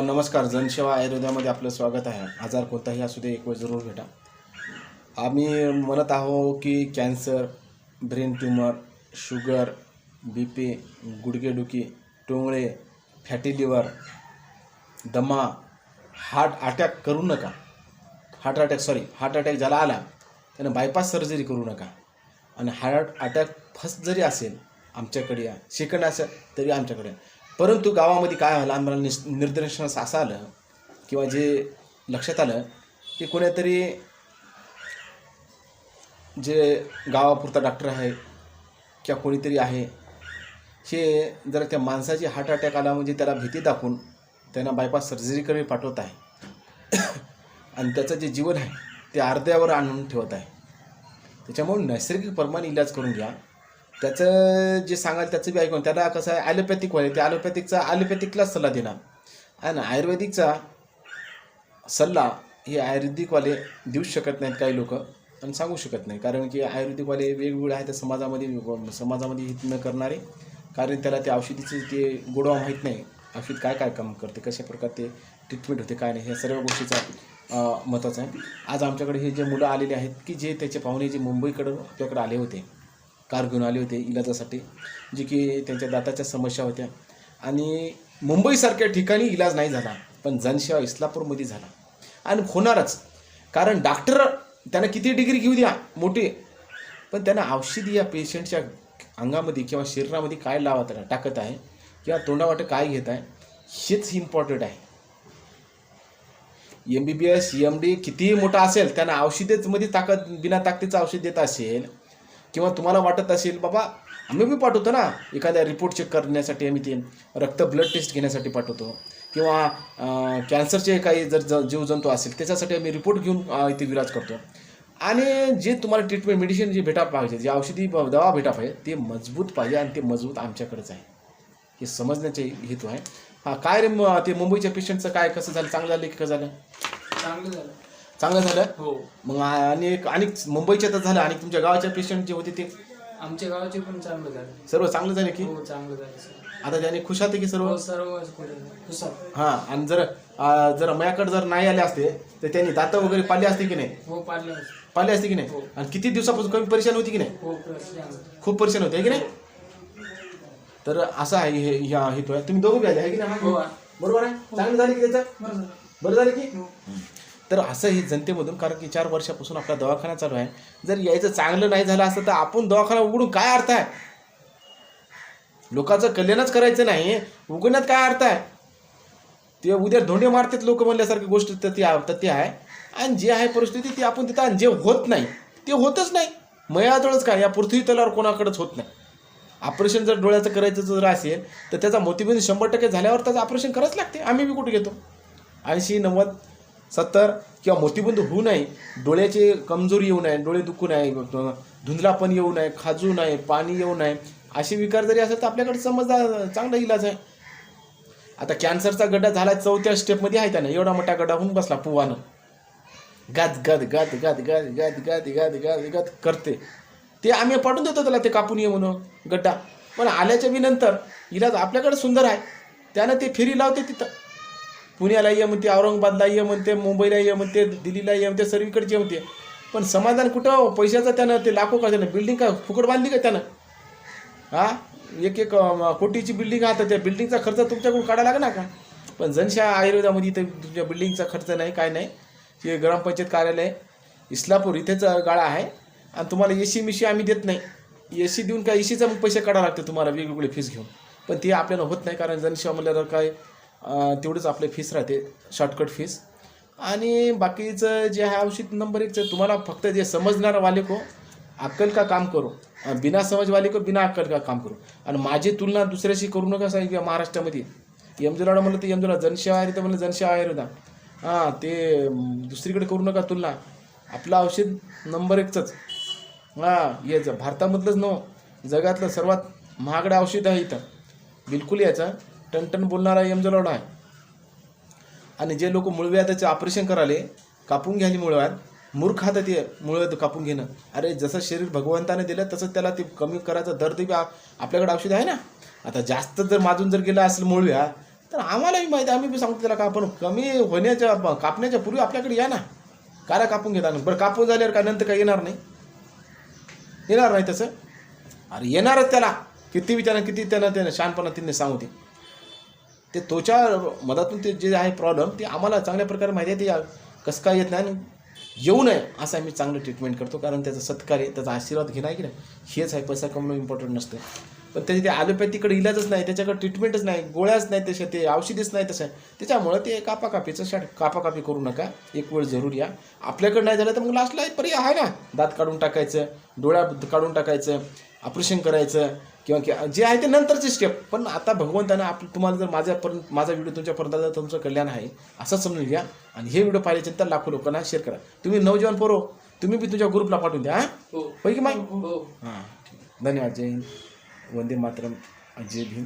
नमस्कार जनसेवा आयुर्वेदामध्ये आपलं स्वागत आहे. आजार कोणताही असू दे एक वेळ जरूर भेटा. आम्ही म्हणत आहो की cancer brain tumour sugar B P गुडघेडुकी टोंगळे फॅटी लिव्हर दमा हार्ट अटॅक करू नका. Heart attack sorry heart attack ज्याला आला त्यानं बायपास सर्जरी करू नका. आणि हार्ट अटॅक फर्स्ट जरी असेल आमच्याकडे या. सेकंड असेल तरी आमच्याकडे या. परंतु गावामध्ये काय झालं आम्हाला निस निदर्शनास असं आलं किंवा जे लक्षात आलं की कोणीतरी जे गावापुरता डॉक्टर आहे किंवा कोणीतरी आहे हे जर त्या माणसाची हार्ट अटॅक आला म्हणजे त्याला भीती दाखवून त्यांना बायपास सर्जरीकडे पाठवत आहे. आणि त्याचं जे जीवन आहे ते अर्ध्यावर आणून ठेवत आहे. त्याच्यामुळे नैसर्गिक प्रमाणे इलाज करून घ्या. त्याचं जे सांगाल त्याचं बी ऐकून त्याला कसं आहे ॲलोपॅथिक व्हायला ते ॲलोपॅथिकचा ॲलोपॅथिकलाच सल्ला देणार. आणि आयुर्वेदिकचा सल्ला हे आयुर्वेदिकवाले देऊ शकत नाहीत काही लोक आणि सांगू शकत नाही कारण की आयुर्वेदिकवाले वेगवेगळे आहेत समाजामध्ये समाजामध्ये हित न करणारे. कारण त्याला ते औषधीचे ते गोडवा माहीत नाही औषध काय काय काम करते कशा प्रकारे ते ट्रीटमेंट होते काय नाही ह्या सर्व गोष्टीचा महत्त्वाचं आहे. आज आमच्याकडे हे जे मुलं आलेले आहेत की जे त्याचे पाहुणे जे मुंबईकडं आपल्याकडे आले होते. कार घेऊन आले होते इलाजासाठी जे की त्यांच्या दाताच्या समस्या होत्या. आणि मुंबईसारख्या ठिकाणी इलाज नाही झाला पण जनसेवा इस्लापूरमध्ये झाला. आणि होणारच. कारण डॉक्टर त्यांना किती डिग्री घेऊ द्या मोठी. पण त्यांना औषधी या पेशंटच्या अंगामध्ये किंवा शरीरामध्ये काय लावत आहे टाकत आहे किंवा तोंडावाटं काय घेत आहे हेच इम्पॉर्टंट आहे. M B B S M D कितीही मोठा असेल त्यांना औषधेमध्ये ताकद बिना ताकदीचं औषध देत असेल किंवा तुम्हाला वाटत असेल बाबा आम्ही बी पाठवतो ना एखाद्या रिपोर्ट चेक करण्यासाठी आम्ही ते रक्त ब्लड टेस्ट घेण्यासाठी पाठवतो. किंवा कॅन्सरचे काही जर ज जीवजंतू असेल त्याच्यासाठी आम्ही रिपोर्ट घेऊन इथे विराज करतो. आणि जे तुम्हाला ट्रीटमेंट मेडिसिन जे भेटा पाहिजे जे औषधी दवा भेटा पाहिजे ते मजबूत पाहिजे आणि ते मजबूत आमच्याकडेच आहे. हे समजण्याचे हेतू आहे. हां काय रे म- ते मुंबईच्या पेशंटचं काय कसं झालं चांगलं झालं की कसं झालं? चांगलं झालं. चांगलं झालं. हो. मग आणि आणि मुंबईच्या तर झालं. आणि तुमच्या गावाच्या पेशंट जे होते ते? आमच्या गावाचे पण चांगलं झालं. सर्व चांगलं झाले की? हो चांगलं झालं सर. आता त्याने खुश होते की सर्व? हो सर्व खुशाल. हां आणि जर जर माझ्याकडे जर नाही आले असते तर त्यांनी दात वगैरे पाले असते की नाही? हो पाडलं पाले असते की नाही? हो. आणि किती दिवसापासून कमी परेशान होती की नाही? हो खूप परेशान होते है की नाही? तर असं आहे हे ह्या हेतू आहे. तुम्ही दोघं बी आले आहे की नाही? हो. बरोबर आहे? चांगलं झालं की त्याचं? बरं झालं. बरं झालं की? हो. तर असं हे जनतेमधून कारण की चार वर्षापासून आपला दवाखाना चालू आहे. जर यायचं चांगलं नाही झालं असतं तर आपण दवाखाना उघडून काय अर्थ आहे? लोकांचं कल्याणच करायचं नाही उघडण्यात काय अर्थ आहे? ते उद्या धोंडे मारतात लोक म्हणल्यासारखी गोष्ट तर ती तर ती आहे. आणि जे आहे परिस्थिती ती आपण तिथं आणि जे होत नाही ते होतच नाही. मयाजवळच काय या पृथ्वी तलावर कोणाकडेच होत नाही. ऑपरेशन जर डोळ्याचं करायचं जर असेल तर त्याचा मोतीबिंद शंभर टक्के झाल्यावर त्याचं ऑपरेशन करावंच लागते. आम्ही बी कुठे घेतो? ऐंशी नव्वद सत्तर किंवा मोतीबुंद होऊ नये डोळ्याचे कमजोरी येऊ नये डोळे दुखू नये धुंदलापण येऊ नये खाजू नये पाणी येऊ नये असे विकार जरी असेल तर आपल्याकडे समजदार चांगला इलाज आहे. आता कॅन्सरचा गड्डा झाला चौथ्या स्टेपमध्ये आहे त्यानं. एवढा मोठा गड्डा होऊन बसला पुवानं. गद गद गद गद गद गद गद गद गद गद करते. ते आम्ही पाठवून देतो त्याला ते कापून ये म्हणून गड्डा. पण आल्याच्या बी नंतर इलाज आपल्याकडे सुंदर आहे. त्यानं ते फेरी लावते तिथं. पुण्याला ये म्हणते औरंगाबादला ये म्हणते मुंबईला ये म्हणते दिल्लीला ये म्हणते सर्वीकडे ये म्हणते. पण समाधान कुठं हो? पैशाचं त्यानं ते लाखो का त्यानं? बिल्डिंग का फुकट बांधली का त्यानं? हा? एक एक कोटीची बिल्डिंग आहे तर त्या बिल्डिंगचा खर्च तुमच्याकडून काढायला लागला का? पण जनशा आयुर्वेदामध्ये इथे तुमच्या बिल्डिंगचा खर्च नाही काय नाही. हे ग्रामपंचायत कार्यालय इस्लापूर इथेच गाळा आहे. आणि तुम्हाला एसी मिशी आम्ही देत नाही. एसी देऊन काय एसीचा मग पैसे काढावं लागते तुम्हाला वेगवेगळे फीस घेऊन. पण ते आपल्याला होत नाही कारण जनशा म्हणल्यावर काय तेवढंच आपली फीस राहते शॉर्टकट फीस आणि बाकीचं जे आहे औषध नंबर एकचं तुम्हाला फक्त जे समजणार वाले को अक्कल का काम करो? बिना समजवाले को बिना अक्कल का काम करू? आणि माझी तुलना दुसऱ्याशी करू नका सांगितलं महाराष्ट्रामध्ये. यमजुराडा म्हणलं तर यमजुरा जनसेवा आहे तर म्हणलं जनसेवा आयुर्वेदा हां ते दुसरीकडे करू नका तुलना. आपलं औषध नंबर एकचंच. हां याचं भारतामधलंच नव जगातलं सर्वात महागडं औषध आहे इथं. बिलकुल याचं. टनटन बोलणारा यमजलोडा आहे. आणि जे लोक मुळव्या त्याचे ऑपरेशन कराले कापून घ्यायचे मुळव्यात मूर्ख हातात ते मुळव्यात कापून घेणं. अरे जसं शरीर भगवंताने दिलं तसंच त्याला ते कमी करायचं दर ते बी आपल्याकडे औषध आहे ना? आता जास्त जर माजून जर गेलं असेल मुळव्या तर आम्हालाही माहिती आहे, आम्ही बी सांगतो त्याला का आपण कमी होण्याच्या कापण्याच्या पूर्वी आपल्याकडे या ना. कारा कापून घेता बरं कापून झाल्यावर काय नंतर काय येणार नाही? येणार नाही तसं? अरे येणारच त्याला. किती विचारा किती त्यानं त्यानं शहाणपणा तिने सांगू ते ते त्वचा मधातून ते जे आहे प्रॉब्लेम ते आम्हाला चांगल्या प्रकारे माहिती आहे ते कसं काय येत नाही आणि येऊ नये असं आम्ही चांगलं ट्रीटमेंट करतो. कारण त्याचा आहे त्याचा आशीर्वाद घेणं आहे की नाही हेच आहे पैसा कमवणं इम्पॉर्टंट नसतं. पण त्याचे ते ॲलोपॅथीकडे इलाजच नाही त्याच्याकडे ट्रीटमेंटच नाही गोळ्याच नाही तशा ते औषधीच नाही तसं त्याच्यामुळं ते कापाकापीचं शाट कापाकापी करू नका. एक वेळ जरूर या. आपल्याकडे नाही झालं तर मग लास्टला पर्याय आहे ना. दात काढून टाकायचं डोळ्या काढून टाकायचं ऑपरेशन करायचं. किंवा कि- जे आहे ते नंतरचे स्टेप पण आता भगवंतानं आप तुम्हाला जर माझ्यापर्यंत माझा व्हिडिओ तुमच्यापर्यंत तर तुमचं कल्याण आहे असं समजून घ्या. आणि हे व्हिडिओ पाहिल्याच्या तर लाखो लोकांना शेअर करा. तुम्ही नवजवान पोरो तुम्ही बी तुमच्या ग्रुपला पाठवून द्या हां? हो. होय की माय हो हां. धन्यवाद जय हिंद. वंदे मातरम जय भीम.